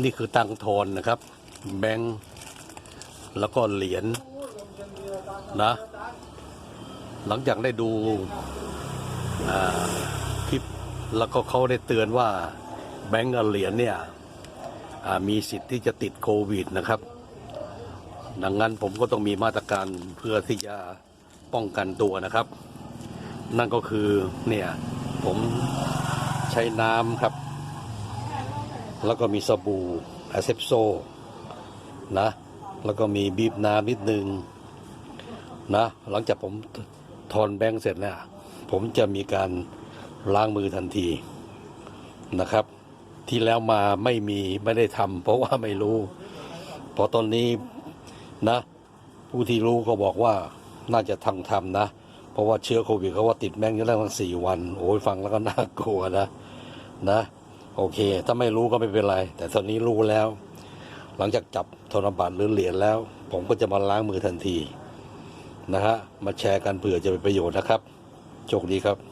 นี่คือตังทอนนะครับ แบงค์แล้วก็เหรียญนะหลังจากได้ดูคลิปแล้วก็เขาได้เตือนว่าแบงก์เหรียญเนี่ยมีสิทธิ์ที่จะติดโควิดนะครับ ดังนั้นผมก็ต้องมีมาตรการเพื่อที่จะป้องกันตัวนะครับ นั่นก็คือเนี่ยผมใช้น้ำครับ แล้วก็มีสบู่อเซปโซนะแล้วก็มีบีบน้ำนิดนึงนะหลังจากผมทอนแบงค์เสร็จเนี่ยผมจะมีการล้างมือทันทีนะครับ ที่แล้วมาไม่มีไม่ได้ทำเพราะว่าไม่รู้เพราะตอนนี้นะผู้ที่รู้ก็บอกว่าน่าจะทำทำนะ เพราะว่าเชื้อโควิดเขาว่าติดแบงค์อยู่แล้วทั้งสี่วัน โอ้ยฟังแล้วก็น่ากลัวนะนะ โอเค ถ้าไม่รู้ก็ไม่เป็นไร แต่ตอนนี้รู้แล้ว หลังจากจับธนบัตรหรือเหรียญแล้ว ผมก็จะมาล้างมือทันที นะฮะ มาแชร์กันเผื่อจะเป็นประโยชน์นะครับ โชคดีครับ